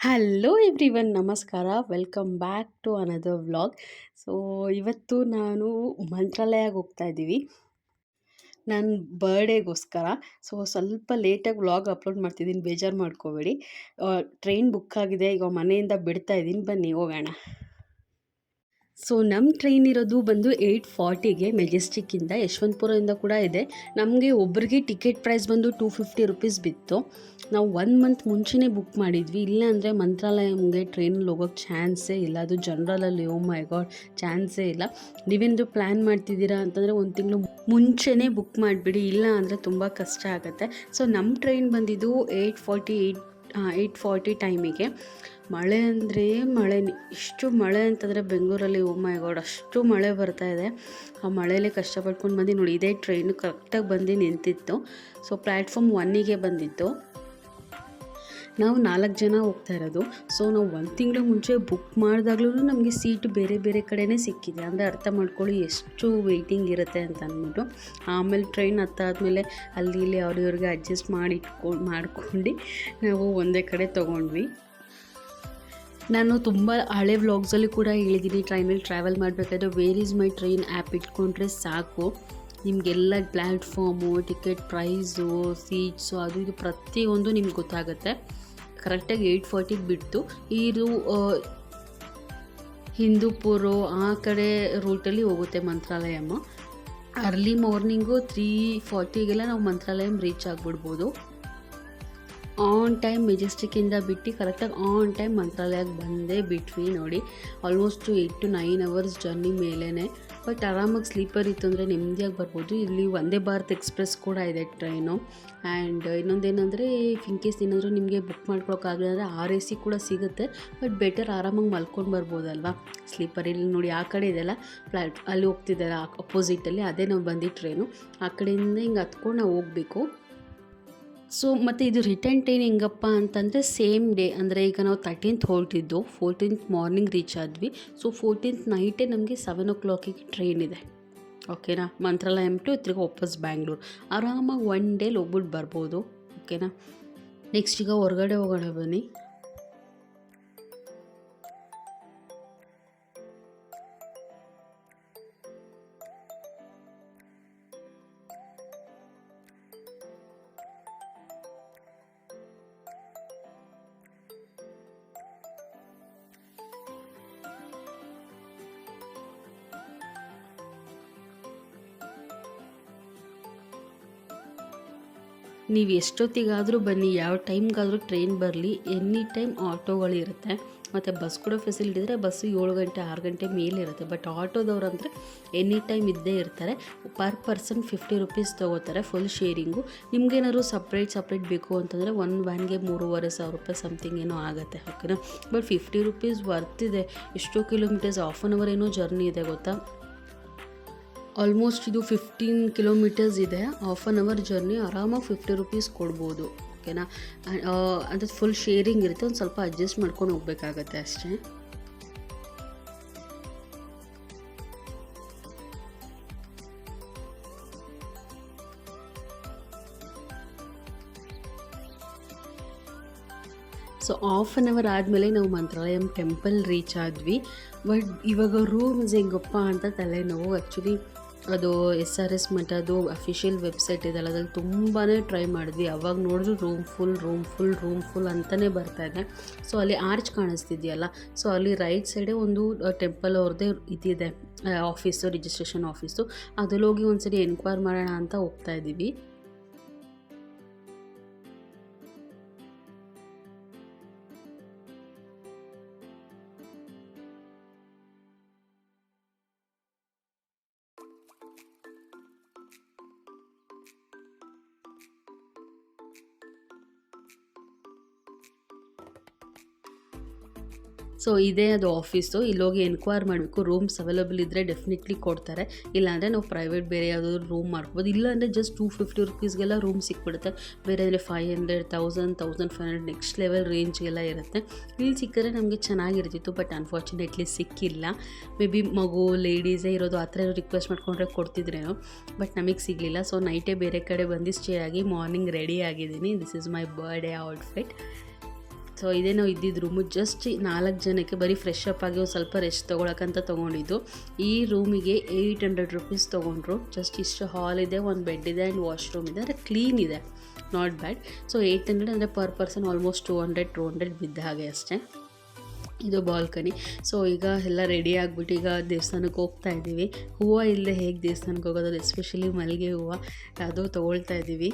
Hello everyone ನಮಸ್ಕಾರ welcome back to another vlog so ಇವತ್ತು ನಾನು ಮಂತ್ರಾಲಯಕ್ಕೆ ಹೋಗ್ತಾ ಇದ್ದೀವಿ. ನನ್ನ ಬರ್ಡೇಗೋಸ್ಕರ ಸೊ ಸ್ವಲ್ಪ ಲೇಟಾಗಿ ವ್ಲಾಗ್ ಅಪ್ಲೋಡ್ ಮಾಡ್ತಿದ್ದೀನಿ. ಬೇಜಾರು ಮಾಡ್ಕೋಬೇಡಿ. ಟ್ರೈನ್ ಬುಕ್ ಆಗಿದೆ. ಈಗ ಮನೆಯಿಂದ ಬಿಡ್ತಾ ಇದ್ದೀನಿ. ಬನ್ನಿ, ಹೋಗೋಣ. ಸೊ ನಮ್ಮ ಟ್ರೈನ್ ಇರೋದು ಬಂದು ಏಯ್ಟ್ ಫಾರ್ಟಿಗೆ ಮೆಜೆಸ್ಟಿಕ್ಕಿಂದ ಯಶವಂತಪುರದಿಂದ ಕೂಡ ಇದೆ. ನಮಗೆ ಒಬ್ಬರಿಗೆ ಟಿಕೆಟ್ ಪ್ರೈಸ್ ಬಂದು ಟೂ ಫಿಫ್ಟಿ ರುಪೀಸ್ ಬಿತ್ತು. ನಾವು ಒನ್ ಮಂತ್ ಮುಂಚೆನೇ ಬುಕ್ ಮಾಡಿದ್ವಿ. ಇಲ್ಲ ಅಂದರೆ ಮಂತ್ರಾಲಯಂಗೆ ಟ್ರೈನಲ್ಲಿ ಹೋಗೋಕ್ಕೆ ಚಾನ್ಸೇ ಇಲ್ಲ. ಅದು ಜನರಲಲ್ಲಿ ಓ ಮೈ ಗಾಡ್ ಚಾನ್ಸೇ ಇಲ್ಲ. ನೀವೇನಾದರೂ ಪ್ಲ್ಯಾನ್ ಮಾಡ್ತಿದ್ದೀರಾ ಅಂತಂದರೆ ಒಂದು ತಿಂಗಳು ಮುಂಚೆನೇ ಬುಕ್ ಮಾಡಿಬಿಡಿ. ಇಲ್ಲ ಅಂದರೆ ತುಂಬ ಕಷ್ಟ ಆಗುತ್ತೆ. ಸೊ ನಮ್ಮ ಟ್ರೈನ್ ಬಂದಿದ್ದು eight forty eight eight forty ಟೈಮಿಗೆ ಮಳೆ ಅಂದರೆ ಮಳೆ, ಇಷ್ಟು ಮಳೆ ಅಂತಂದರೆ ಬೆಂಗಳೂರಲ್ಲಿ ಮೈ ಗಾಡ್, ಅಷ್ಟು ಮಳೆ ಬರ್ತಾ ಇದೆ. ಆ ಮಳೆಯಲ್ಲಿ ಕಷ್ಟಪಟ್ಕೊಂಡು ಬಂದು ನೋಡಿ, ಇದೇ ಟ್ರೈನು ಕರೆಕ್ಟಾಗಿ ಬಂದು ನಿಂತಿತ್ತು. ಸೊ ಪ್ಲ್ಯಾಟ್ಫಾರ್ಮ್ ಒನ್ನಿಗೆ ಬಂದಿತ್ತು. ನಾವು ನಾಲ್ಕು ಜನ ಹೋಗ್ತಾ ಇರೋದು. ಸೊ ನಾವು ಒಂದು ತಿಂಗಳು ಮುಂಚೆ ಬುಕ್ ಮಾಡಿದಾಗ್ಲೂ ನಮಗೆ ಸೀಟ್ ಬೇರೆ ಬೇರೆ ಕಡೆನೇ ಸಿಕ್ಕಿದೆ. ಅಂದರೆ ಅರ್ಥ ಮಾಡ್ಕೊಳ್ಳಿ ಎಷ್ಟು ವೆಯ್ಟಿಂಗ್ ಇರುತ್ತೆ ಅಂತ ಅಂದ್ಬಿಟ್ಟು ಆಮೇಲೆ ಟ್ರೈನ್ ಹತ್ತಾದಮೇಲೆ ಅಲ್ಲಿ ಇಲ್ಲಿ ಅವ್ರಿವ್ರಿಗೆ ಅಡ್ಜಸ್ಟ್ ಮಾಡಿ ಇಟ್ಕೊಂಡು ಮಾಡ್ಕೊಂಡು ನಾವು ಒಂದೇ ಕಡೆ ತೊಗೊಂಡ್ವಿ. ನಾನು ತುಂಬ ಹಳೆ ವ್ಲಾಗ್ಸಲ್ಲಿ ಕೂಡ ಹೇಳಿದ್ದೀನಿ ಟ್ರೈನಲ್ಲಿ ಟ್ರಾವೆಲ್ ಮಾಡಬೇಕಾದ್ರೆ where is my train app ಇಟ್ಕೊಂಡ್ರೆ ಸಾಕು. ನಿಮಗೆಲ್ಲ ಪ್ಲ್ಯಾಟ್ಫಾರ್ಮು ಟಿಕೆಟ್ ಪ್ರೈಸು ಸೀಟ್ಸು ಅದು ಇದು ಪ್ರತಿಯೊಂದು ನಿಮ್ಗೆ ಗೊತ್ತಾಗುತ್ತೆ. ಕರೆಕ್ಟಾಗಿ ಏಯ್ಟ್ ಫಾರ್ಟಿಗೆ ಬಿಡ್ತು. ಇದು ಹಿಂದೂಪುರ ಆ ಕಡೆ ರೂಟಲ್ಲಿ ಹೋಗುತ್ತೆ ಮಂತ್ರಾಲಯಮ್ಮ. ಅರ್ಲಿ ಮಾರ್ನಿಂಗು ತ್ರೀ ಫಾರ್ಟಿಗೆಲ್ಲ ನಾವು ಮಂತ್ರಾಲಯಂ ರೀಚ್ ಆಗಿಬಿಡ್ಬೋದು. ಆನ್ ಟೈಮ್ ಮೆಜೆಸ್ಟಿಕ್ಕಿಂದ ಬಿಟ್ಟು ಕರೆಕ್ಟಾಗಿ ಆನ್ ಟೈಮ್ ಮಂತ್ರಾಲಯಕ್ಕೆ ಬಂದೇ ಬಿಟ್ವಿ ನೋಡಿ. Almost eight to nine hours journey ಮೇಲೇ ಬಟ್ ಆರಾಮಾಗಿ ಸ್ಲೀಪರ್ ಇತ್ತು ಅಂದರೆ ನೆಮ್ಮದಿಯಾಗಿ ಬರ್ಬೋದು. ಇಲ್ಲಿ ವಂದೇ ಭಾರತ್ ಎಕ್ಸ್ಪ್ರೆಸ್ ಕೂಡ ಇದೆ ಟ್ರೈನು. ಆ್ಯಂಡ್ ಇನ್ನೊಂದೇನೆಂದರೆ ಇನ್ ಕೇಸ್ ಏನಾದರೂ ನಿಮಗೆ ಬುಕ್ ಮಾಡ್ಕೊಳಕ್ಕಾಗಲಿಲ್ಲ ಅಂದರೆ ಆರ್ ಎ ಸಿ ಕೂಡ ಸಿಗುತ್ತೆ. ಬಟ್ ಬೆಟರ್ ಆರಾಮಾಗಿ ಮಲ್ಕೊಂಡು ಬರ್ಬೋದಲ್ವಾ? ಸ್ಲೀಪರ್ ಇಲ್ಲಿ ನೋಡಿ ಆ ಕಡೆ ಇದೆಲ್ಲ ಫ್ಲೈಟ್ ಅಲ್ಲಿ ಹೋಗ್ತಿದ್ದಾರೆ? ಅಪೋಸಿಟಲ್ಲಿ ಅದೇ ನಾವು ಬಂದಿದ್ದು ಟ್ರೈನು. ಆ ಕಡೆಯಿಂದ ಹಿಂಗೆ ಹತ್ಕೊಂಡು ನಾವು ಹೋಗಬೇಕು. ಸೊ ಮತ್ತು ಇದು ರಿಟರ್ನ್ ಟ್ರೈನ್ ಹೆಂಗಪ್ಪ ಅಂತಂದರೆ ಸೇಮ್ ಡೇ ಅಂದರೆ ಈಗ ನಾವು ತರ್ಟೀನ್ತ್ ಹೊರಟಿದ್ದು ಫೋರ್ಟೀನ್ತ್ ಮಾರ್ನಿಂಗ್ ರೀಚ್ ಆದ್ವಿ. ಸೊ ಫೋರ್ಟೀನ್ತ್ ನೈಟೇ ನಮಗೆ ಸೆವೆನ್ ಓ ಕ್ಲಾಕಿಗೆ ಟ್ರೈನ್ ಇದೆ. ಓಕೆನಾ ಮಂತ್ರಾಲಯಂ ಟು ತಿರ್ಗಿ ವಾಪಸ್ ಬ್ಯಾಂಗ್ಳೂರು ಆರಾಮಾಗಿ ಒನ್ ಡೇಲಿ ಹೋಗ್ಬಿಟ್ಟು ಬರ್ಬೋದು. ಓಕೆನಾ ನೆಕ್ಸ್ಟ್ ಈಗ ಹೊರಗಡೆ ಹೋಗೋಣ ಬನ್ನಿ. ನೀವು ಎಷ್ಟೊತ್ತಿಗಾದರೂ ಬನ್ನಿ, ಯಾವ ಟೈಮ್ಗಾದರೂ ಟ್ರೈನ್ ಬರಲಿ, ಎನಿ ಟೈಮ್ ಆಟೋಗಳಿರುತ್ತೆ ಮತ್ತು ಬಸ್ ಕೂಡ ಫೆಸಿಲಿಟಿ ಇದ್ದರೆ ಬಸ್ಸು ಏಳು ಗಂಟೆ, ಆರು ಗಂಟೆ ಮೇಲೆ ಇರುತ್ತೆ. ಬಟ್ ಆಟೋದವ್ರು ಅಂದರೆ ಎನಿ ಟೈಮ್ ಇದ್ದೇ ಇರ್ತಾರೆ. ಪರ್ ಪರ್ಸನ್ ಫಿಫ್ಟಿ ರುಪೀಸ್ ತೊಗೋತಾರೆ ಫುಲ್ ಶೇರಿಂಗು ನಿಮ್ಗೇನಾದ್ರು ಸಪ್ರೇಟ್ ಸಪ್ರೇಟ್ ಬೇಕು ಅಂತಂದರೆ ಒನ್ ವ್ಯಾನ್ಗೆ ಮೂರುವರೆ ಸಾವಿರ ರೂಪಾಯಿ ಸಮಥಿಂಗ್ ಏನೋ ಆಗುತ್ತೆ ಓಕೆನಾ ಬಟ್ ಫಿಫ್ಟಿ ರುಪೀಸ್ ಇದೆ. ಎಷ್ಟೋ ಕಿಲೋಮೀಟರ್ಸ್ ಆಫ್ ಆನ್ ಅವರ್ ಏನೋ ಜರ್ನಿ ಇದೆ, ಗೊತ್ತಾ? ಆಲ್ಮೋಸ್ಟ್ ಇದು ಫಿಫ್ಟೀನ್ ಕಿಲೋಮೀಟರ್ಸ್ ಇದೆ. ಹಾಫ್ ಆನ್ ಅವರ್ ಜರ್ನಿ ಆರಾಮಾಗಿ ಫಿಫ್ಟಿ ರುಪೀಸ್ ಕೊಡ್ಬೋದು. ಓಕೆನಾ ಅದು ಫುಲ್ ಶೇರಿಂಗ್ ಇರುತ್ತೆ. ಒಂದು ಸ್ವಲ್ಪ ಅಡ್ಜಸ್ಟ್ ಮಾಡ್ಕೊಂಡು ಹೋಗ್ಬೇಕಾಗತ್ತೆ ಅಷ್ಟೇ. ಸೊ ಆಫ್ ಆನ್ ಅವರ್ ಆದಮೇಲೆ ನಾವು ಮಂತ್ರಾಲಯಂ ಟೆಂಪಲ್ ರೀಚ್ ಆದ್ವಿ. ಬಟ್ ಇವಾಗ ರೂಮ್ಸ್ ಹೆಂಗಪ್ಪ ಅಂತ ತಲೆನೋವು. ಆ್ಯಕ್ಚುಲಿ ಅದು ಎಸ್ ಆರ್ ಎಸ್ ಮಠದ್ದು ಅಫಿಷಿಯಲ್ ವೆಬ್ಸೈಟ್ ಇದೆಲ್ಲ ಅದ್ರಲ್ಲಿ ತುಂಬಾ ಟ್ರೈ ಮಾಡಿದ್ವಿ. ಅವಾಗ ನೋಡಿದ್ರು room full room full room full ಅಂತಲೇ ಬರ್ತಾಯಿದೆ ಸೊ ಅಲ್ಲಿ ಆರ್ಚ್ ಕಾಣಿಸ್ತಿದೆಯಲ್ಲ ಸೊ ಅಲ್ಲಿ ರೈಟ್ ಸೈಡೇ ಒಂದು ಟೆಂಪಲ್ ಅವ್ರದ್ದೇ ಇದಿದೆ ಆಫೀಸು ರಿಜಿಸ್ಟ್ರೇಷನ್ ಆಫೀಸು ಅದ್ರಲ್ಲಿ ಹೋಗಿ ಒಂದ್ಸರಿ ಎನ್ಕ್ವೈರ್ ಮಾಡೋಣ ಅಂತ ಹೋಗ್ತಾ ಇದ್ದೀವಿ. ಸೊ ಇದೇ ಅದು ಆಫೀಸು ಇಲ್ಲೋಗಿ ಎನ್ಕ್ವೈರ್ ಮಾಡಬೇಕು. ರೂಮ್ಸ್ ಅವೈಲಬಲ್ ಇದ್ದರೆ ಡೆಫಿನೆಟ್ಲಿ ಕೊಡ್ತಾರೆ. ಇಲ್ಲಾಂದರೆ ನಾವು ಪ್ರೈವೇಟ್ ಬೇರೆ ಯಾವುದಾದ್ರು ರೂಮ್ ಮಾಡ್ಬೋದು ಇಲ್ಲಾಂದರೆ ಜಸ್ಟ್ ಟೂ ಫಿಫ್ಟಿ ರುಪೀಸ್ಗೆಲ್ಲ ರೂಮ್ ಸಿಕ್ಬಿಡುತ್ತೆ. ಬೇರೆ five hundred thousand thousand five hundred next level ರೇಂಜ್ಗೆಲ್ಲ ಇರುತ್ತೆ. ಇಲ್ಲಿ ಸಿಕ್ಕರೆ ನಮಗೆ ಚೆನ್ನಾಗಿರ್ತಿತ್ತು ಬಟ್ ಅನ್ಫಾರ್ಚುನೇಟ್ಲಿ ಸಿಕ್ಕಿಲ್ಲ. ಮೇ ಬಿ ಮಗು ಲೇಡೀಸೇ ಇರೋದು ಆ ಥರ ರಿಕ್ವೆಸ್ಟ್ ಮಾಡ್ಕೊಂಡ್ರೆ ಕೊಡ್ತಿದ್ರೇನೋ ಬಟ್ ನಮಗೆ ಸಿಗಲಿಲ್ಲ. ಸೊ ನೈಟೇ ಬೇರೆ ಕಡೆ ಬಂದು ಸ್ಟೇ ಆಗಿ ಮಾರ್ನಿಂಗ್ ರೆಡಿ ಆಗಿದ್ದೀನಿ. This is my birthday outfit so ಇದೇನೋ ಇದ್ದಿದ್ದು ರೂಮು ಜಸ್ಟ್ ನಾಲ್ಕು ಜನಕ್ಕೆ ಬರೀ ಫ್ರೆಶ್ ಅಪ್ ಆಗಿ ಒಂದು ಸ್ವಲ್ಪ ರೆಸ್ಟ್ ತೊಗೊಳಕ್ಕಂತ ತೊಗೊಂಡಿದ್ದು. ಈ ರೂಮಿಗೆ ಏಯ್ಟ್ ಹಂಡ್ರೆಡ್ ರುಪೀಸ್ ತೊಗೊಂಡ್ರು. ಜಸ್ಟ್ ಇಷ್ಟು ಹಾಲ್ ಇದೆ, ಒಂದು ಬೆಡ್ ಇದೆ ಆ್ಯಂಡ್ ವಾಶ್ರೂಮ್ ಇದೆ. ಅಂದರೆ ಕ್ಲೀನ್ ಇದೆ. Not bad so eight hundred ಅಂದರೆ per person almost two hundred two hundred ಬಿದ್ದ ಹಾಗೆ ಅಷ್ಟೇ. ಇದು ಬಾಲ್ಕನಿ ಸೊ ಈಗ ಎಲ್ಲ ರೆಡಿ ಆಗಿಬಿಟ್ಟು ಈಗ ದೇವಸ್ಥಾನಕ್ಕೆ ಹೋಗ್ತಾ ಇದ್ದೀವಿ. ಹೂವು ಇಲ್ಲದೆ ಹೇಗೆ ದೇವಸ್ಥಾನಕ್ಕೆ ಹೋಗೋದಲ್ಲ ಎಸ್ಪೆಷಲಿ ಮಲ್ಲಿಗೆ ಹೂವು. ಅದು ತೊಗೊಳ್ತಾ ಇದ್ದೀವಿ.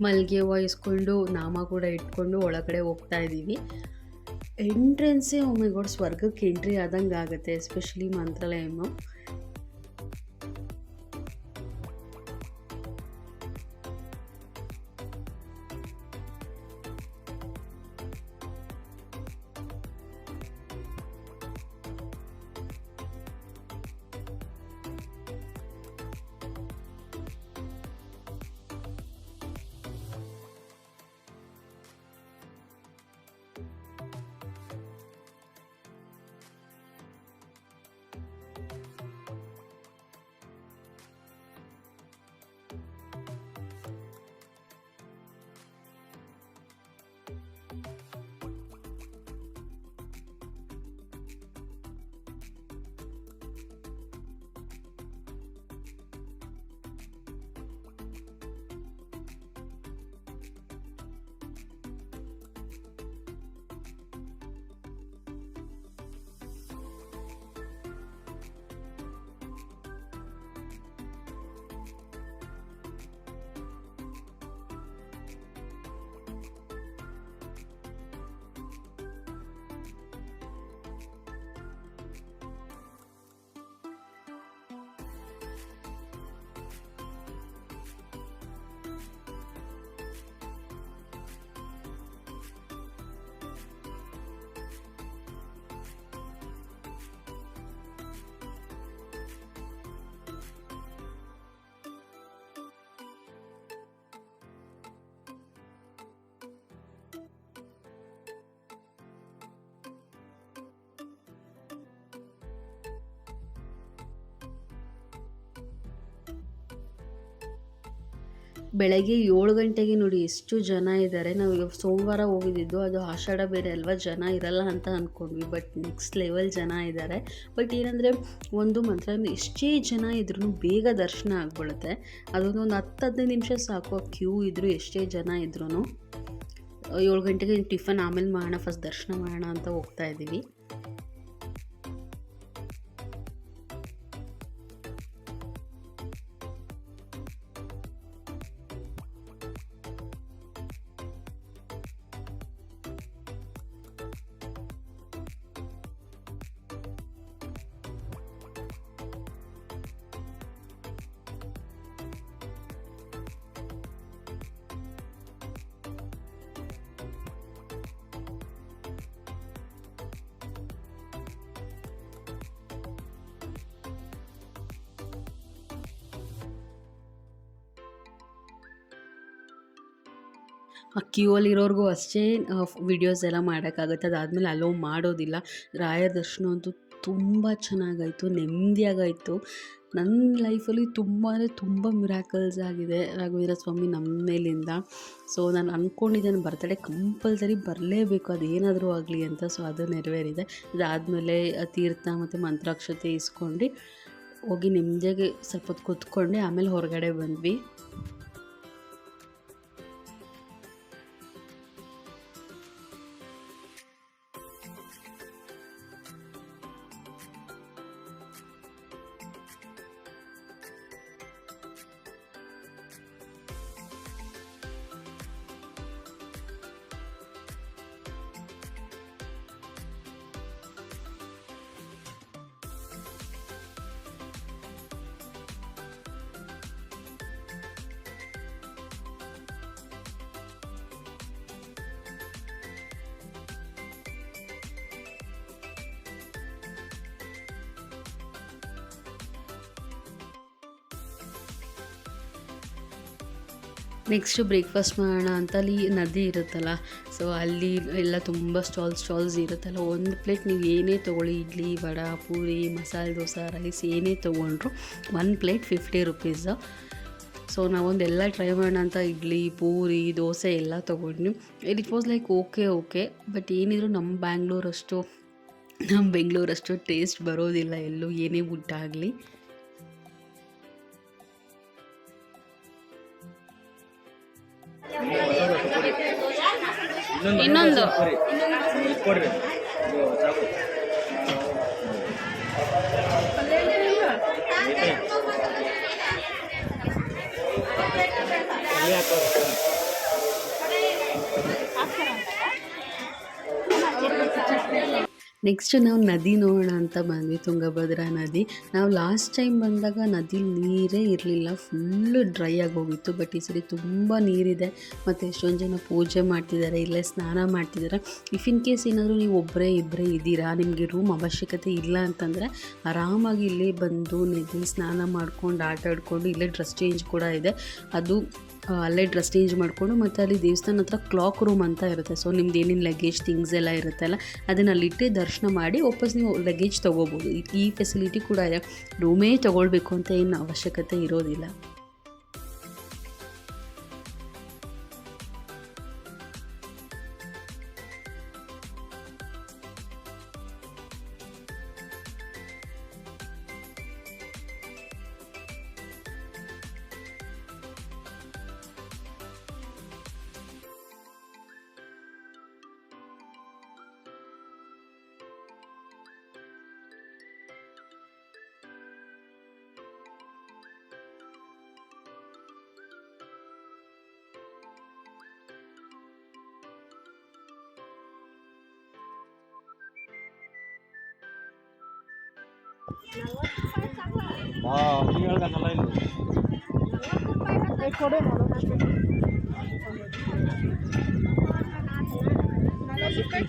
ಮಲ್ಲಿಗೆ ಹೂವು ಇಸ್ಕೊಂಡು ನಾಮ ಕೂಡ ಇಟ್ಕೊಂಡು ಒಳಗಡೆ ಹೋಗ್ತಾ ಇದ್ದೀವಿ. ಎಂಟ್ರೆನ್ಸೇ ಒಮ್ಮೆ ಗಾಡ್ ಸ್ವರ್ಗಕ್ಕೆ ಎಂಟ್ರಿ ಆದಂಗೆ ಆಗುತ್ತೆ ಎಸ್ಪೆಷಲಿ ಮಂತ್ರಾಲಯಮ್ಮ ಬೆಳಗ್ಗೆ ಏಳು ಗಂಟೆಗೆ ನೋಡಿ ಎಷ್ಟು ಜನ ಇದ್ದಾರೆ ನಾವು ಸೋಮವಾರ ಹೋಗಿದ್ದಿದ್ದು ಅದು ಆಷಾಢ ಬೇರೆ ಅಲ್ವಾ, ಜನ ಇರಲ್ಲ ಅಂತ ಅಂದ್ಕೊಂಡ್ವಿ ಬಟ್ ನೆಕ್ಸ್ಟ್ ಲೆವೆಲ್ ಜನ ಇದ್ದಾರೆ ಬಟ್ ಏನಂದರೆ ಒಂದು ಮಂತ್ರ ಎಷ್ಟೇ ಜನ ಇದ್ರೂ ಬೇಗ ದರ್ಶನ ಆಗ್ಬಿಡುತ್ತೆ. ಅದೊಂದು ಒಂದು ಹತ್ತು, ಹದಿನೈದು ನಿಮಿಷ ಸಾಕು ಕ್ಯೂ ಇದ್ದರೂ ಎಷ್ಟೇ ಜನ ಇದ್ರೂ ಏಳು ಗಂಟೆಗೆ ಟಿಫನ್ ಆಮೇಲೆ ಮಾಡೋಣ ಫಸ್ಟ್ ದರ್ಶನ ಮಾಡೋಣ ಅಂತ ಹೋಗ್ತಾ ಇದ್ದೀವಿ. ಕ್ಯೂ ಅಲ್ಲಿರೋರ್ಗೂ ಅಷ್ಟೇ ವಿಡಿಯೋಸ್ ಎಲ್ಲ ಮಾಡೋಕ್ಕಾಗುತ್ತೆ. ಅದಾದಮೇಲೆ ಅಲೋ ಮಾಡೋದಿಲ್ಲ. ರಾಯರ ದರ್ಶನ ಅಂತೂ ತುಂಬ ಚೆನ್ನಾಗಾಯಿತು, ನೆಮ್ಮದಿಯಾಗಾಯಿತು. ನನ್ನ ಲೈಫಲ್ಲಿ ತುಂಬ ಅಂದರೆ ತುಂಬ ಮಿರಾಕಲ್ಸ್ ಆಗಿದೆ ರಾಘವೇಂದ್ರ ಸ್ವಾಮಿ ನಮ್ಮ ಮೇಲಿಂದ. ಸೊ ನಾನು ಅಂದ್ಕೊಂಡಿದ್ದೇನೆ ಬರ್ತಡೇ ಕಂಪಲ್ಸರಿ ಬರಲೇಬೇಕು, ಅದೇನಾದರೂ ಆಗಲಿ ಅಂತ. ಸೊ ಅದು ನೆರವೇರಿದೆ. ಅದಾದಮೇಲೆ ತೀರ್ಥ ಮತ್ತು ಮಂತ್ರಾಕ್ಷತೆ ಇಸ್ಕೊಂಡು ಹೋಗಿ ನೆಮ್ಮದಿಯಾಗಿ ಸ್ವಲ್ಪ ಹೊತ್ತು ಕೂತ್ಕೊಂಡೆ. ಆಮೇಲೆ ಹೊರಗಡೆ ಬಂದ್ವಿ. ನೆಕ್ಸ್ಟು ಬ್ರೇಕ್ಫಾಸ್ಟ್ ಮಾಡೋಣ ಅಂತ ಅಲ್ಲಿ ನದಿ ಇರುತ್ತಲ್ಲ ಸೊ ಅಲ್ಲಿ ಎಲ್ಲ ತುಂಬ ಸ್ಟಾಲ್ಸ್ ಸ್ಟಾಲ್ಸ್ ಇರುತ್ತಲ್ಲ, ಒಂದು ಪ್ಲೇಟ್ ನೀವು ಏನೇ ತೊಗೊಳ್ಳಿ, ಇಡ್ಲಿ, ವಡ, ಪೂರಿ, ಮಸಾಲೆ, ದೋಸೆ ರೈಸ್ ಏನೇ ತೊಗೊಂಡ್ರು one plate fifty rupees so ನಾವೊಂದು ಎಲ್ಲ ಟ್ರೈ ಮಾಡೋಣ ಅಂತ ಇಡ್ಲಿ, ಪೂರಿ, ದೋಸೆ ಎಲ್ಲ ತೊಗೊಂಡ್ವಿ. It was like okay okay but ಏನಿದ್ರು ನಮ್ಮ ಬ್ಯಾಂಗ್ಳೂರಷ್ಟು ನಮ್ಮ ಬೆಂಗಳೂರಷ್ಟು ಟೇಸ್ಟ್ ಬರೋದಿಲ್ಲ ಎಲ್ಲೂ, ಏನೇ ಊಟ ಆಗಲಿ. ಇನ್ನೊಂದು. ಕೊಡ್ರಿ. ನೆಕ್ಸ್ಟ್ ನಾವು ನದಿ ನೋಡೋಣ ಅಂತ ಬಂದ್ವಿ ತುಂಗಭದ್ರಾ ನದಿ. ನಾವು ಲಾಸ್ಟ್ ಟೈಮ್ ಬಂದಾಗ ನದಿ ನೀರೇ ಇರಲಿಲ್ಲ ಫುಲ್ಲು ಡ್ರೈ ಆಗಿ ಹೋಗಿತ್ತು ಬಟ್ ಈ ಸರಿ ತುಂಬ ನೀರಿದೆ. ಮತ್ತು ಎಷ್ಟೊಂದು ಜನ ಪೂಜೆ ಮಾಡ್ತಿದ್ದಾರೆ ಇಲ್ಲೇ ಸ್ನಾನ ಮಾಡ್ತಿದ್ದಾರೆ ಇಫ್ ಇನ್ ಕೇಸ್ ಏನಾದರೂ ನೀವು ಒಬ್ಬರೇ ಇಬ್ಬರೇ ಇದ್ದೀರಾ, ನಿಮಗೆ ರೂಮ್ ಅವಶ್ಯಕತೆ ಇಲ್ಲ ಅಂತಂದರೆ ಆರಾಮಾಗಿ ಇಲ್ಲೇ ಬಂದು ನದಿ ಸ್ನಾನ ಮಾಡ್ಕೊಂಡು, ಆಟ ಆಡ್ಕೊಂಡು ಇಲ್ಲೇ ಡ್ರೆಸ್ ಚೇಂಜ್ ಕೂಡ ಇದೆ. ಅದು ಅಲ್ಲೇ ಡ್ರೆಸ್ ಚೇಂಜ್ ಮಾಡಿಕೊಂಡು ಮತ್ತು ಅಲ್ಲಿ ದೇವಸ್ಥಾನ ಹತ್ರ ಕ್ಲಾಕ್ ರೂಮ್ ಅಂತ ಇರುತ್ತೆ. ಸೊ ನಿಮ್ದು ಏನೇನು ಲಗೇಜ್ ಥಿಂಗ್ಸ್ ಎಲ್ಲ ಇರುತ್ತಲ್ಲ ಅದನ್ನು ಅಲ್ಲಿಟ್ಟು ದರ್ಶನ ಮಾಡಿ ವಾಪಸ್ ನೀವು ಲಗೇಜ್ ತೊಗೋಬೋದು. ಈ- ಫೆಸಿಲಿಟಿ ಕೂಡ ಇದೆ. ರೂಮೇ ತೊಗೊಳ್ಬೇಕು ಅಂತ ಏನು ಅವಶ್ಯಕತೆ ಇರೋದಿಲ್ಲ. ಹಾ ನೀವು ಹೇಳ್ದಂಗಲ್ಲ ಇಲ್ಲಿ ನಲವತ್ತು ರೂಪಾಯಿ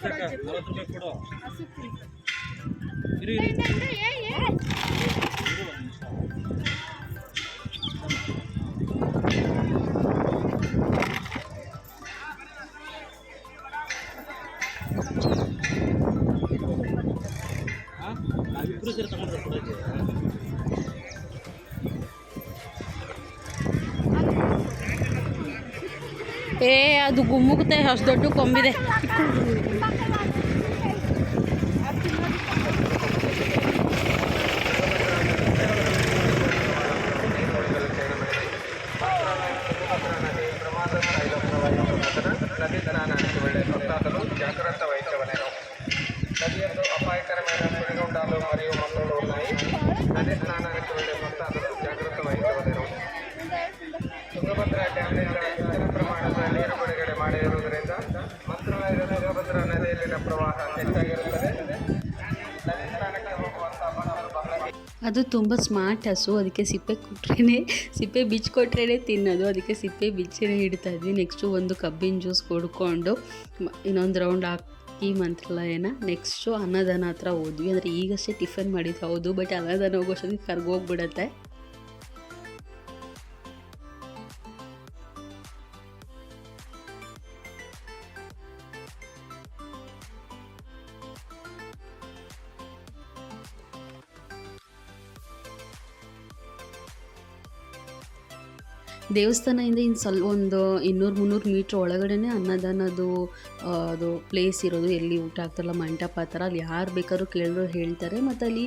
ಅದು ಗುಮ್ಮುಗುತ್ತೆ ಅಷ್ಟು ದೊಡ್ಡ ಕೊಂಬಿದೆ. ನದಿ ಅದು ತುಂಬ ಸ್ಮಾರ್ಟ್ ಹಸು, ಅದಕ್ಕೆ ಸಿಪ್ಪೆ ಕೊಟ್ರೇ ಸಿಪ್ಪೆ ಬಿಚ್ಕೊಟ್ರೇ ತಿನ್ನೋದು, ಅದಕ್ಕೆ ಸಿಪ್ಪೆ ಬಿಚ್ಚಿ ಇಡ್ತಾ ಇದ್ವಿ. ನೆಕ್ಸ್ಟು ಒಂದು ಕಬ್ಬಿನ ಜ್ಯೂಸ್ ಕುಡ್ಕೊಂಡು ಇನ್ನೊಂದು ರೌಂಡ್ ಹಾಕಿ ಮಂತ್ರಾಲಯನ ನೆಕ್ಸ್ಟು ಅನ್ನದಾನ ಹತ್ರ ಹೋದ್ವಿ. ಅಂದರೆ ಈಗಷ್ಟೇ ಟಿಫನ್ ಮಾಡಿದ್ದು ಹೌದು ಬಟ್ ಅನ್ನದಾನ ಹೋಗೋಷ್ಟೊತ್ತಿಗೆ ಕರ್ಗೋಗ್ಬಿಡತ್ತೆ. ದೇವಸ್ಥಾನದಿಂದ ಇನ್ನು ಸ್ವಲ್ಪ ಒಂದು ಇನ್ನೂರು ಮುನ್ನೂರು ಮೀಟ್ರ್ ಒಳಗಡೆನೇ ಅನ್ನದಾನದು ಅದು ಪ್ಲೇಸ್ ಇರೋದು. ಎಲ್ಲಿ ಊಟ ಆಗ್ತಾರಲ್ಲ, ಮಂಟಪ ಆ ಥರ, ಅಲ್ಲಿ ಯಾರು ಬೇಕಾದ್ರೂ ಕೇಳಿದ್ರು ಹೇಳ್ತಾರೆ. ಮತ್ತು ಅಲ್ಲಿ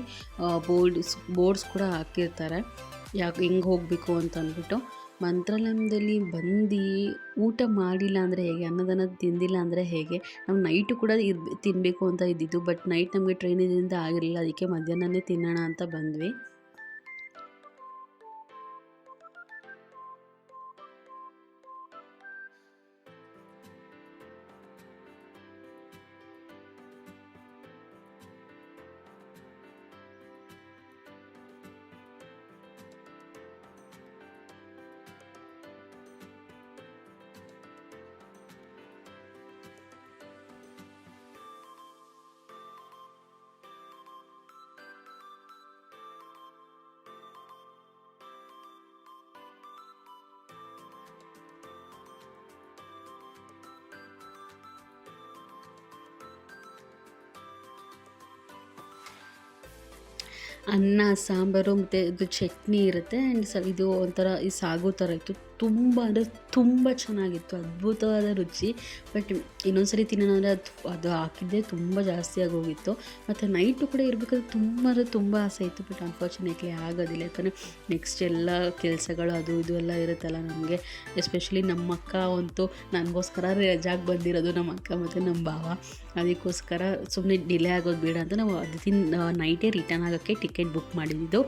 ಬೋರ್ಡ್ಸ್ ಬೋರ್ಡ್ಸ್ ಕೂಡ ಹಾಕಿರ್ತಾರೆ. ಯಾಕೆ, ಹೆಂಗೆ ಹೋಗಬೇಕು ಅಂತ ಅಂದ್ಬಿಟ್ಟು. ಮಂತ್ರಾಲಯದಲ್ಲಿ ಬಂದು ಊಟ ಮಾಡಿಲ್ಲ ಅಂದರೆ ಹೇಗೆ? ಅನ್ನದಾನ ತಿಂದಿಲ್ಲ ಅಂದರೆ ಹೇಗೆ? ನಾವು ನೈಟು ಕೂಡ ಇರ್ ತಿನ್ನಬೇಕು ಅಂತ ಇದ್ದಿದ್ದು ಬಟ್ ನೈಟ್ ನಮಗೆ ಟ್ರೈನಿಂದ ಆಗಿರಲಿಲ್ಲ. ಅದಕ್ಕೆ ಮಧ್ಯಾಹ್ನನೇ ತಿನ್ನೋಣ ಅಂತ ಬಂದ್ವಿ. ಅನ್ನ ಸಾಂಬಾರು ಮತ್ತು ಇದು ಚಟ್ನಿ ಇರುತ್ತೆ. ಆ್ಯಂಡ್ ಸ ಇದು ಒಂಥರ ಈ ಸಾಗು ಥರ ಇತ್ತು. ತುಂಬ ಅಂದರೆ ತುಂಬ ಚೆನ್ನಾಗಿತ್ತು, ಅದ್ಭುತವಾದ ರುಚಿ. ಬಟ್ ಇನ್ನೊಂದ್ಸರಿ ತಿನ್ನೋಣ ಅಂದರೆ ಅದು ಅದು ಹಾಕಿದ್ದೇ ತುಂಬ ಜಾಸ್ತಿ ಆಗೋಗಿತ್ತು. ಮತ್ತು ನೈಟು ಕೂಡ ಇರಬೇಕಾದ್ರೆ ತುಂಬ ಅಂದರೆ ತುಂಬ ಆಸೆ ಇತ್ತು ಬಟ್ ಅನ್ಫಾರ್ಚುನೇಟ್ಲಿ ಆಗೋದಿಲ್ಲ. ಯಾಕಂದರೆ ನೆಕ್ಸ್ಟ್ ಎಲ್ಲ ಕೆಲಸಗಳು ಅದು ಇದು ಎಲ್ಲ ಇರುತ್ತಲ್ಲ ನಮಗೆ. ಎಸ್ಪೆಷಲಿ ನಮ್ಮ ಅಕ್ಕ ಅಂತೂ ನನಗೋಸ್ಕರ ರಜಾಗೆ ಬಂದಿರೋದು ನಮ್ಮ ಅಕ್ಕ ಮತ್ತು ನಮ್ಮ ಭಾವ. ಅದಕ್ಕೋಸ್ಕರ ಸುಮ್ಮನೆ ಡಿಲೇ ಆಗೋದು ಬೇಡ ಅಂತ ನಾವು ಅದಕ್ಕಿಂತ ನೈಟೇ ರಿಟರ್ನ್ ಆಗೋಕ್ಕೆ ಟಿಕೆಟ್ ಬುಕ್ ಮಾಡಿದ್ದು.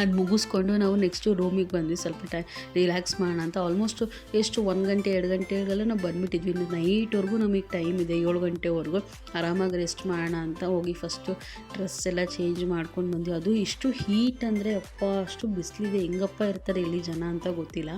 ಅದು ಮುಗಿಸ್ಕೊಂಡು ನಾವು ನೆಕ್ಸ್ಟು ರೂಮಿಗೆ ಬಂದ್ವಿ. ಸ್ವಲ್ಪ ಟೈ ರಿಲ್ಯಾಕ್ಸ್ ಮಾಡೋಣ ಅಂತ. ಆಲ್ಮೋಸ್ಟ್ ಎಷ್ಟು ಒಂದು ಗಂಟೆ, ಎರಡು ಗಂಟೆಗೆಲ್ಲ ನಾವು ಬಂದುಬಿಟ್ಟಿದ್ವಿ. ನೈಟ್ವರೆಗೂ ನಮಗೆ ಟೈಮ್ ಇದೆ. ಏಳು ಗಂಟೆವರೆಗೂ ಆರಾಮಾಗಿ ರೆಸ್ಟ್ ಮಾಡೋಣ ಅಂತ ಹೋಗಿ ಫಸ್ಟು ಡ್ರೆಸ್ ಎಲ್ಲ ಚೇಂಜ್ ಮಾಡ್ಕೊಂಡು ಬಂದ್ವಿ. ಅದು ಇಷ್ಟು ಹೀಟ್ ಅಂದರೆ ಅಪ್ಪ, ಅಷ್ಟು ಬಿಸಿಲಿದೆ. ಹೆಂಗಪ್ಪ ಇರ್ತಾರೆ ಇಲ್ಲಿ ಜನ ಅಂತ ಗೊತ್ತಿಲ್ಲ.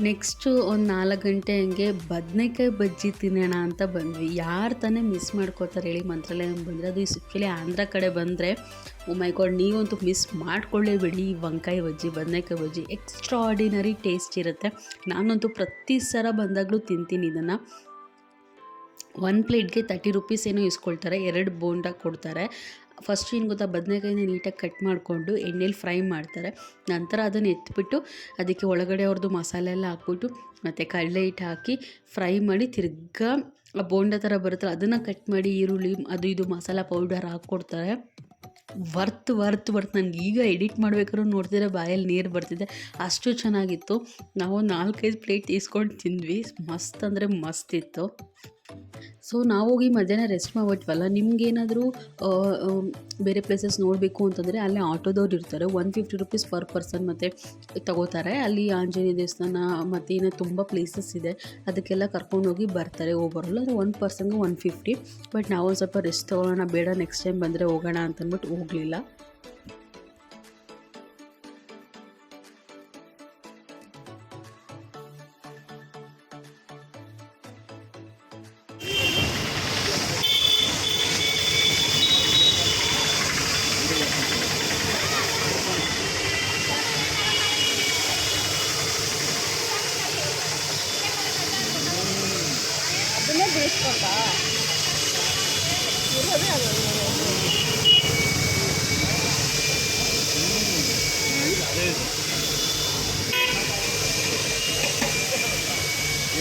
ನೆಕ್ಸ್ಟು ಒಂದು ನಾಲ್ಕು ಗಂಟೆ ಹಂಗೆ ಬದನೆಕಾಯಿ ಬಜ್ಜಿ ತಿನ್ನೋಣ ಅಂತ ಬಂದ್ವಿ. ಯಾರು ತಾನೇ ಮಿಸ್ ಮಾಡ್ಕೋತಾರೆ ಹೇಳಿ ಮಂತ್ರಾಲಯ ಬಂದರೆ, ಅದು ಎಸ್ಪೆಷಲಿ ಆಂಧ್ರ ಕಡೆ ಬಂದರೆ ಓ ಮೈ ಗಾಡ್ ನೀವಂತೂ ಮಿಸ್ ಮಾಡ್ಕೊಳ್ಳೇಬೇಡಿ ಈ ವಂಕಾಯಿ ಬಜ್ಜಿ, ಬದನೆಕಾಯಿ ಬಜ್ಜಿ. ಎಕ್ಸ್ಟ್ರಾ ಆರ್ಡಿನರಿ ಟೇಸ್ಟ್ ಇರುತ್ತೆ. ನಾನಂತೂ ಪ್ರತಿ ಸಲ ಬಂದಾಗಲೂ ತಿಂತೀನಿ ಇದನ್ನು. ಒನ್ ಪ್ಲೇಟ್ಗೆ ತರ್ಟಿ ರುಪೀಸ್ ಏನೋ ಇಸ್ಕೊಳ್ತಾರೆ, ಎರಡು ಬೋಂಡ ಕೊಡ್ತಾರೆ. ಫಸ್ಟ್ ಏನು ಗೊತ್ತಾ, ಬದನೆಕಾಯಿನ ನೀಟಾಗಿ ಕಟ್ ಮಾಡಿಕೊಂಡು ಎಣ್ಣೆಲಿ ಫ್ರೈ ಮಾಡ್ತಾರೆ. ನಂತರ ಅದನ್ನು ಎತ್ಬಿಟ್ಟು ಅದಕ್ಕೆ ಒಳಗಡೆ ಅವ್ರದ್ದು ಮಸಾಲೆ ಎಲ್ಲ ಹಾಕ್ಬಿಟ್ಟು, ಮತ್ತು ಕಡಲೆ ಹಿಟ್ಟು ಹಾಕಿ ಫ್ರೈ ಮಾಡಿ ತಿರ್ಗಾ ಬೋಂಡ ಥರ ಬರುತ್ತಲ್ಲ, ಅದನ್ನು ಕಟ್ ಮಾಡಿ ಈರುಳ್ಳಿ, ಅದು ಇದು masala powder ಹಾಕ್ಕೊಡ್ತಾರೆ. Worth worth worth. ನನಗೆ ಈಗ ಎಡಿಟ್ ಮಾಡ್ಬೇಕಾದ್ರೂ ನೋಡ್ತಿದ್ರೆ ಬಾಯಲ್ಲಿ ನೀರು ಬರ್ತಿದೆ. ಅಷ್ಟು ಚೆನ್ನಾಗಿತ್ತು. ನಾವು ನಾಲ್ಕೈದು ಪ್ಲೇಟ್ ಈಸ್ಕೊಂಡು ತಿಂದ್ವಿ. ಮಸ್ತ್ ಅಂದರೆ ಮಸ್ತ್ ಇತ್ತು. ಸೊ ನಾವು ಹೋಗಿ ಮಧ್ಯಾಹ್ನ ರೆಸ್ಟ್ ಮಾಡ್ಬಿಟ್ವಲ್ಲ, ನಿಮ್ಗೇನಾದರೂ ಬೇರೆ ಪ್ಲೇಸಸ್ ನೋಡಬೇಕು ಅಂತಂದರೆ ಅಲ್ಲೇ ಆಟೋದವ್ರು ಇರ್ತಾರೆ. One fifty rupees per person ಮತ್ತು ತಗೋತಾರೆ. ಅಲ್ಲಿ ಆಂಜನೇಯ ದೇವಸ್ಥಾನ ಮತ್ತು ಏನೋ ತುಂಬ ಪ್ಲೇಸಸ್ ಇದೆ. ಅದಕ್ಕೆಲ್ಲ ಕರ್ಕೊಂಡೋಗಿ ಬರ್ತಾರೆ, ಹೋಗೋರಲ್ಲ. ಅದು ಒನ್ ಪರ್ಸನ್ಗೆ ಒನ್ ಫಿಫ್ಟಿ ಬಟ್ ನಾವು ಒಂದು ಸ್ವಲ್ಪ ರೆಸ್ಟ್ ತೊಗೊಳ್ಳೋಣ ಬೇಡ ನೆಕ್ಸ್ಟ್ ಟೈಮ್ ಬಂದರೆ ಹೋಗೋಣ ಅಂತಂದ್ಬಿಟ್ಟು ಹೋಗಲಿಲ್ಲ.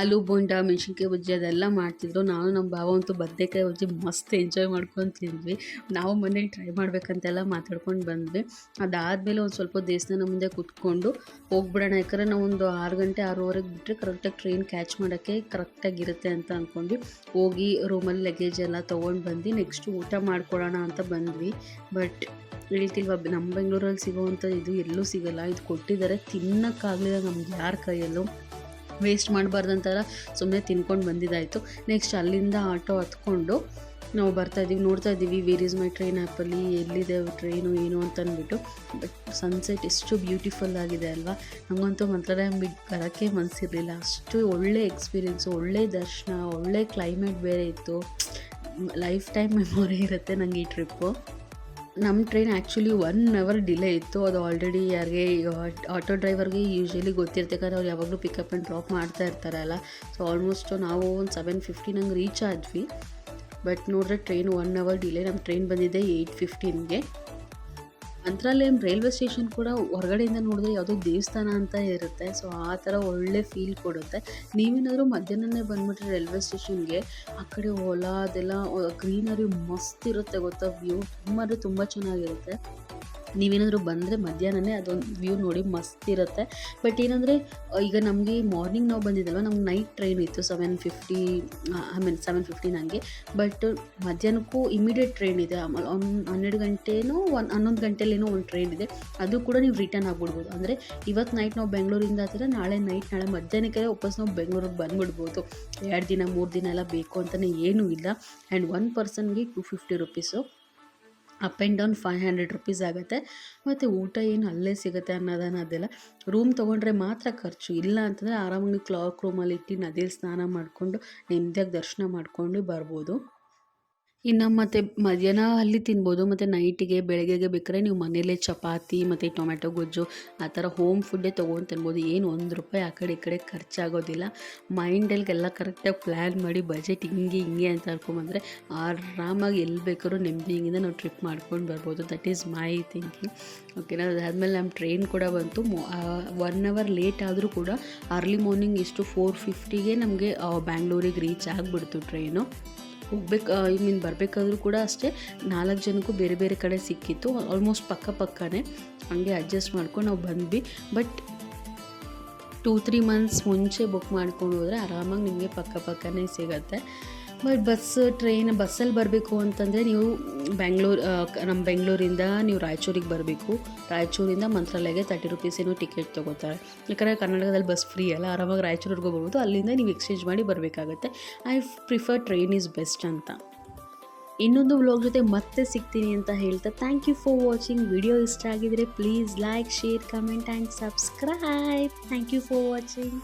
ಆಲೂ ಬೋಂಡ, ಮೆಣಸಿನ್ಕಾಯಿ ಬಜ್ಜಿ ಅದೆಲ್ಲ ಮಾಡ್ತಿದ್ರು. ನಾನು ನಮ್ಮ ಭಾವ ಅಂತೂ ಬದನೆಕಾಯಿ ಬಜ್ಜಿ ಮಸ್ತ್ ಎಂಜಾಯ್ ಮಾಡ್ಕೊಂಡು ತಿಂದ್ವಿ. ನಾವು ಮನೇಲಿ ಟ್ರೈ ಮಾಡ್ಬೇಕಂತೆಲ್ಲ ಮಾತಾಡ್ಕೊಂಡು ಬಂದ್ವಿ. ಅದಾದಮೇಲೆ ಒಂದು ಸ್ವಲ್ಪ ದೇವಸ್ಥಾನ ಮುಂದೆ ಕೂತ್ಕೊಂಡು ಹೋಗ್ಬಿಡೋಣ. ಯಾಕಂದರೆ ನಾವು ಒಂದು ಆರು ಗಂಟೆ, ಆರೂವರೆಗೆ ಬಿಟ್ಟರೆ ಕರೆಕ್ಟಾಗಿ ಟ್ರೈನ್ ಕ್ಯಾಚ್ ಮಾಡೋಕ್ಕೆ ಕರೆಕ್ಟಾಗಿರುತ್ತೆ ಅಂತ ಅಂದ್ಕೊಂಡು ಹೋಗಿ ರೂಮಲ್ಲಿ ಲಗೇಜ್ ಎಲ್ಲ ತೊಗೊಂಡು ಬಂದು ನೆಕ್ಸ್ಟ್ ಊಟ ಮಾಡ್ಕೊಳ್ಳೋಣ ಅಂತ ಬಂದ್ವಿ. ಬಟ್ ಹೇಳ್ತಿಲ್ವ ನಮ್ಮ ಬೆಂಗಳೂರಲ್ಲಿ ಸಿಗೋವಂಥ ಇದು ಎಲ್ಲೂ ಸಿಗಲ್ಲ. ಇದು ಕೊಟ್ಟಿದ್ದಾರೆ ತಿನ್ನೋಕ್ಕಾಗಲಿಲ್ಲ ನಮ್ಗೆ ಯಾರ ಕೈಯಲ್ಲೂ. ವೇಸ್ಟ್ ಮಾಡಬಾರ್ದಂತೆಲ್ಲ ಸುಮ್ಮನೆ ತಿನ್ಕೊಂಡು ಬಂದಿದ್ದಾಯಿತು. ನೆಕ್ಸ್ಟ್ ಅಲ್ಲಿಂದ ಆಟೋ ಹತ್ಕೊಂಡು ನಾವು ಬರ್ತಾ ಇದ್ದೀವಿ, ನೋಡ್ತಾ ಇದ್ದೀವಿ ವೇರ್ ಇಸ್ ಮೈ ಟ್ರೈನ್ ಆ್ಯಪಲ್ಲಿ ಎಲ್ಲಿದೆ ಟ್ರೈನು ಏನು ಅಂತ ಅಂದ್ಬಿಟ್ಟು. ಬಟ್ ಸನ್ಸೆಟ್ ಎಷ್ಟು ಬ್ಯೂಟಿಫುಲ್ ಆಗಿದೆ ಅಲ್ವಾ? ನಮಗಂತೂ ಮಂತ್ರಾಲಯ ಬಿಟ್ಟು ಬರೋಕ್ಕೆ ಮನಸ್ಸಿರಲಿಲ್ಲ ಅಷ್ಟು ಒಳ್ಳೆ ಎಕ್ಸ್ಪೀರಿಯೆನ್ಸು ಒಳ್ಳೆ ದರ್ಶನ, ಒಳ್ಳೆ ಕ್ಲೈಮೇಟ್ ಬೇರೆ ಇತ್ತು. ಲೈಫ್ ಟೈಮ್ ಮೆಮೊರಿ ಇರುತ್ತೆ ನನಗೆ ಈ ಟ್ರಿಪ್ಪು ನಮ್ಮ train actually one hour delay ಇತ್ತು. ಅದು ಆಲ್ರೆಡಿ ಯಾರಿಗೆ ಆಟೋ ಡ್ರೈವರ್ಗೆ ಯೂಶ್ವಲಿ ಗೊತ್ತಿರುತ್ತೆ ಯಾಕಂದ್ರೆ ಅವ್ರು ಯಾವಾಗಲೂ ಪಿಕಪ್ ಆ್ಯಂಡ್ ಡ್ರಾಪ್ ಮಾಡ್ತಾ ಇರ್ತಾರಲ್ಲ. ಸೊ ಆಲ್ಮೋಸ್ಟ್ ನಾವು ಒಂದು ಸೆವೆನ್ ಫಿಫ್ಟೀನ್ ಹಂಗೆ ರೀಚ್ ಆದ್ವಿ. ಬಟ್ ನೋಡಿದ್ರೆ ಟ್ರೈನ್ ಒನ್ ಅವರ್ ಡಿಲೇ ನಮ್ಮ ಟ್ರೈನ್ ಬಂದಿದೆ ಏಯ್ಟ್ ಫಿಫ್ಟೀನ್ಗೆ ಮಂತ್ರಾಲಯಂ ರೈಲ್ವೆ ಸ್ಟೇಷನ್ ಕೂಡ ಹೊರಗಡೆಯಿಂದ ನೋಡಿದ್ರೆ ಯಾವುದೋ ದೇವಸ್ಥಾನ ಅಂತ ಇರುತ್ತೆ. ಸೊ ಆ ಥರ ಒಳ್ಳೆ ಫೀಲ್ ಕೊಡುತ್ತೆ. ನೀವೇನಾದರೂ ಮಧ್ಯಾಹ್ನನೇ ಬಂದ್ಬಿಟ್ರೆ ರೈಲ್ವೆ ಸ್ಟೇಷನ್ಗೆ, ಆ ಕಡೆ ಹೊಲ ಅದೆಲ್ಲ ಗ್ರೀನರಿ ಮಸ್ತ್ ಇರುತ್ತೆ ಗೊತ್ತಾ? ವ್ಯೂ ತುಂಬ ಅಂದರೆ ತುಂಬ ಚೆನ್ನಾಗಿರುತ್ತೆ. ನೀವೇನಾದರೂ ಬಂದರೆ ಮಧ್ಯಾಹ್ನನೇ ಅದೊಂದು ವ್ಯೂ ನೋಡಿ ಮಸ್ತ್ ಇರುತ್ತೆ. ಬಟ್ ಏನಂದರೆ ಈಗ ನಮಗೆ ಮಾರ್ನಿಂಗ್ ನಾವು ಬಂದಿದ್ದಲ್ವ, ನಮ್ಗೆ ನೈಟ್ ಟ್ರೈನ್ ಇತ್ತು seven fifty I mean seven fifteen ಹಂಗೆ ಬಟ್ ಮಧ್ಯಾಹ್ನಕ್ಕೂ ಇಮಿಡಿಯೇಟ್ ಟ್ರೈನ್ ಇದೆ. ಆಮೇಲೆ ಒಂದು ಹನ್ನೆರಡು ಗಂಟೆನೋ ಒಂದು, ಹನ್ನೊಂದು ಗಂಟೆಲೇನೋ ಒಂದು ಟ್ರೈನ್ ಇದೆ. ಅದು ಕೂಡ ನೀವು ರಿಟರ್ನ್ ಆಗ್ಬಿಡ್ಬೋದು. ಅಂದರೆ ಇವತ್ತು ನೈಟ್ ನಾವು ಬೆಂಗಳೂರಿಂದ ಆದರೆ ನಾಳೆ ನೈಟ್ ನಾಳೆ ಮಧ್ಯಾಹ್ನಕ್ಕೆ ವಾಪಸ್ ನಾವು ಬೆಂಗಳೂರಿಗೆ ಬಂದ್ಬಿಡ್ಬೋದು. ಎರಡು ದಿನ, ಮೂರು ದಿನ ಎಲ್ಲ ಬೇಕು ಅಂತಲೇ ಏನೂ ಇಲ್ಲ. And one ಪರ್ಸನ್ಗೆ two fifty rupees up and down five hundred rupees ಆಗುತ್ತೆ. ಮತ್ತು ಊಟ ಏನು ಅಲ್ಲೇ ಸಿಗುತ್ತೆ ಅನ್ನೋದನ್ನ ಅದೆಲ್ಲ ರೂಮ್ ತೊಗೊಂಡ್ರೆ ಮಾತ್ರ ಖರ್ಚು. ಇಲ್ಲ ಅಂತಂದರೆ ಆರಾಮಾಗಿ ಕ್ಲಾಕ್ ರೂಮಲ್ಲಿ ಇಟ್ಟು ನದಿಯಲ್ಲಿ ಸ್ನಾನ ಮಾಡಿಕೊಂಡು ನೆಮ್ಮದಿಯಾಗಿ ದರ್ಶನ ಮಾಡ್ಕೊಂಡು ಬರ್ಬೋದು. ಇನ್ನು ಮತ್ತು ಮಧ್ಯಾಹ್ನ ಅಲ್ಲಿ ತಿನ್ಬೋದು, ಮತ್ತು ನೈಟಿಗೆ ಬೆಳಗ್ಗೆಗೆ ಬೇಕಾದ್ರೆ ನೀವು ಮನೆಯಲ್ಲೇ ಚಪಾತಿ, ಮತ್ತು ಟೊಮೆಟೊ ಗೊಜ್ಜು ಆ ಥರ ಹೋಮ್ ಫುಡ್ಡೇ ತೊಗೊಂಡು ತಿನ್ಬೋದು. ಏನು ಒಂದು ರೂಪಾಯಿ ಆ ಕಡೆ ಈ ಕಡೆ ಖರ್ಚಾಗೋದಿಲ್ಲ. ಮೈಂಡಲ್ಲಿಗೆಲ್ಲ ಕರೆಕ್ಟಾಗಿ ಪ್ಲ್ಯಾನ್ ಮಾಡಿ ಬಜೆಟ್ ಹಿಂಗೆ ಹಿಂಗೆ ಅಂತ ಹೇಳ್ಕೊಂಬಂದರೆ ಆರಾಮಾಗಿ ಎಲ್ಲಿ ಬೇಕಾದ್ರೂ ನೆಮ್ಮದಿಯಿಂದ ನಾವು ಟ್ರಿಪ್ ಮಾಡ್ಕೊಂಡು ಬರ್ಬೋದು. ದಟ್ ಈಸ್ ಮೈ ಥಿಂಕಿಂಗ್ ಓಕೆನಾ ಅದಾದಮೇಲೆ ನಮ್ಮ ಟ್ರೈನ್ ಕೂಡ ಬಂತು. ಒನ್ ಅವರ್ ಲೇಟ್ ಆದರೂ ಕೂಡ ಅರ್ಲಿ ಮಾರ್ನಿಂಗ್ ಇಷ್ಟು ಫೋರ್ ಫಿಫ್ಟಿಗೆ ನಮಗೆ ಬ್ಯಾಂಗ್ಳೂರಿಗೆ ರೀಚ್ ಆಗಿಬಿಡ್ತು ಟ್ರೈನು ಹೋಗ್ಬೇಕು ಐ ಮೀನ್ ಬರಬೇಕಾದ್ರೂ ಕೂಡ ಅಷ್ಟೇ ನಾಲ್ಕು ಜನಕ್ಕೂ ಬೇರೆ ಬೇರೆ ಕಡೆ ಸಿಕ್ಕಿತ್ತು ಆಲ್ಮೋಸ್ಟ್ ಪಕ್ಕ ಪಕ್ಕನೇ. ಹಂಗೆ ಅಡ್ಜಸ್ಟ್ ಮಾಡ್ಕೊಂಡು ನಾವು ಬಂದ್ವಿ. ಬಟ್ ಟೂ ತ್ರೀ ಮಂತ್ಸ್ ಮುಂಚೆ ಬುಕ್ ಮಾಡ್ಕೊಂಡು ಹೋದರೆ ಆರಾಮಾಗಿ ನಿಮಗೆ ಪಕ್ಕ ಪಕ್ಕನೇ ಸಿಗುತ್ತೆ. ಬಟ್ ಬಸ್ ಟ್ರೈನ್ ಬಸ್ಸಲ್ಲಿ ಬರಬೇಕು ಅಂತಂದರೆ ನೀವು ಬೆಂಗ್ಳೂರು ನಮ್ಮ ಬೆಂಗಳೂರಿಂದ ನೀವು ರಾಯಚೂರಿಗೆ ಬರಬೇಕು. ರಾಯಚೂರಿಂದ ಮಂತ್ರಾಲಯಗೆ ತರ್ಟಿ ರುಪೀಸ್ ಏನೋ ಟಿಕೆಟ್ ತೊಗೋತಾರೆ. ಯಾಕಂದರೆ ಕರ್ನಾಟಕದಲ್ಲಿ ಬಸ್ ಫ್ರೀ ಅಲ್ಲ, ಆರಾಮಾಗಿ ರಾಯಚೂರಿಗೆ ಬರ್ಬೋದು. ಅಲ್ಲಿಂದ ನೀವು ಎಕ್ಸ್ಚೇಂಜ್ ಮಾಡಿ ಬರಬೇಕಾಗತ್ತೆ. I prefer train is best ಅಂತ. ಇನ್ನೊಂದು ವ್ಲಾಗ್ ಜೊತೆ ಮತ್ತೆ ಸಿಗ್ತೀನಿ ಅಂತ ಹೇಳ್ತಾ thank you for watching video ಇಷ್ಟ ಆಗಿದರೆ please like share comment and subscribe thank you for watching